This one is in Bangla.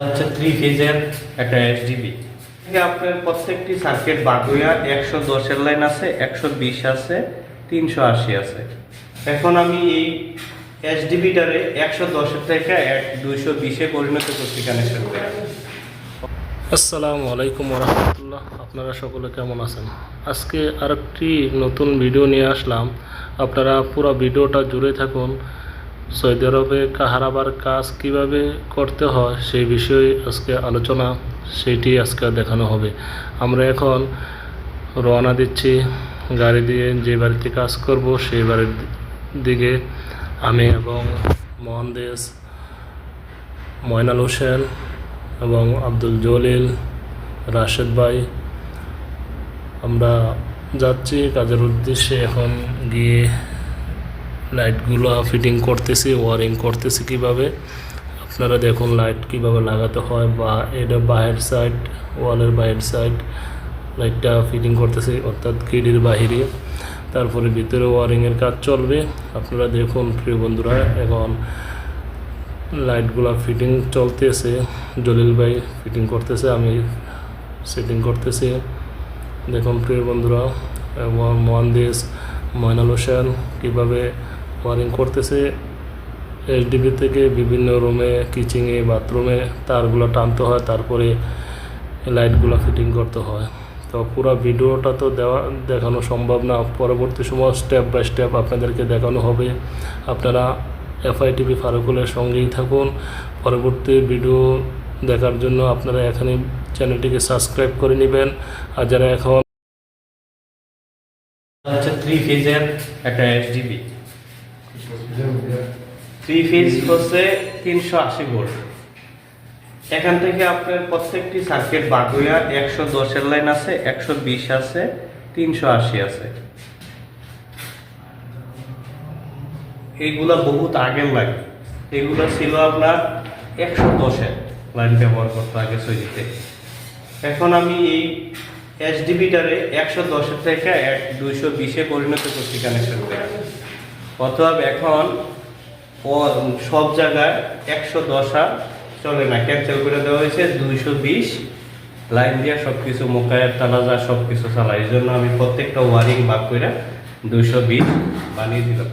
হচ্ছে থ্রি ফেজের একটা এসডিবি আপনার প্রত্যেকটি সার্কিট একশো দশের লাইন আছে একশো বিশ আছে তিনশো আশি আছে। এখন আমি এই এসডিবিটারে একশো দশের থেকে এক দুইশো বিশে পরিণত করছি কানেকশন করে। আসসালামু আলাইকুম রহমতুল্লাহ। আপনারা সকলে কেমন আছেন? আজকে আরেকটি নতুন ভিডিও নিয়ে আসলাম। আপনারা পুরো ভিডিওটা জুড়ে থাকুন। সৌদি আরবে কাহারাবার কাজ কীভাবে করতে হয় সেই বিষয়ে আজকে আলোচনা সেইটি আজকে দেখানো হবে। আমরা এখন রওনা দিচ্ছি গাড়ি দিয়ে যে বাড়িতে কাজ করব সেই বাড়ির দিকে। আমি এবং মোহনদেশ ময়নাল হোসেন এবং আব্দুল জলিল, রাশেদ ভাই। আমরা যাচ্ছি কাজের উদ্দেশ্যে এখন গিয়ে লাইটগুলো ফিটিং করতেছি ওয়ারিং করতেছি কীভাবে? আপনারা দেখুন লাইট কীভাবে লাগাতে হয়, বা এটা বাহির সাইড ওয়ালের বাহির সাইড লাইটটা ফিটিং করতেছি, অর্থাৎ কিডির বাহিরে। তারপরে ভিতরে ওয়ারিংয়ের কাজ চলবে। আপনারা দেখুন, প্রিয় বন্ধুরা, এখন লাইটগুলা ফিটিং চলতেছে। জলিল ভাই ফিটিং করতেছে, আমি সেটিং করতেছি। দেখুন, প্রিয় বন্ধুরা, এবং মহানদেশ ময়নাল হোসেন কীভাবে ওয়ারিং করতেছে। এইচডিবি থেকে বিভিন্ন রুমে কিচেনে বাথরুমে তারগুলো টানতে হয়, তারপরে লাইটগুলো ফিটিং করতে হয়। তো পুরো ভিডিওটা তো দেওয়া, দেখানো সম্ভব না। পরবর্তী সময় স্টেপ বাই স্টেপ আপনাদেরকে দেখানো হবে। আপনারা এফআই টিভি ফারুকুলের সঙ্গেই থাকুন। পরবর্তী ভিডিও দেখার জন্য আপনারা এখানে চ্যানেলটিকে সাবস্ক্রাইব করে নেবেন। আর যারা এখন হচ্ছে থ্রি ফেজের একটা এসডিবি থ্রি ফেজ হচ্ছে তিনশো আশি ভোল্ট এখান থেকে আপনার প্রত্যেকটি সার্কিট বাগুয়া একশো দশের লাইন আছে, একশো বিশ আছে, তিনশো আশি আছে। এইগুলা বহুত আগের লাগে এগুলো ছিল আপনার একশো দশের লাইন ব্যবহার করতে আগে সজিতে এখন আমি এই এসডিবিটারে একশো দশের থেকে এক দুইশো বিশে পরিণত করছি কানেকশন করে অতএব এখন সব জায়গায় একশো দশা চলে না। ক্যান্সেল করে দেওয়া হয়েছে, দুইশো বিশ। লাইন দিয়ে সব কিছু মোকায়ের, তালাজা সব কিছু চালায় এই জন্য আমি প্রত্যেকটা ওয়ারিং ভাগ করে দুইশো বিশ বানিয়ে দিলাম।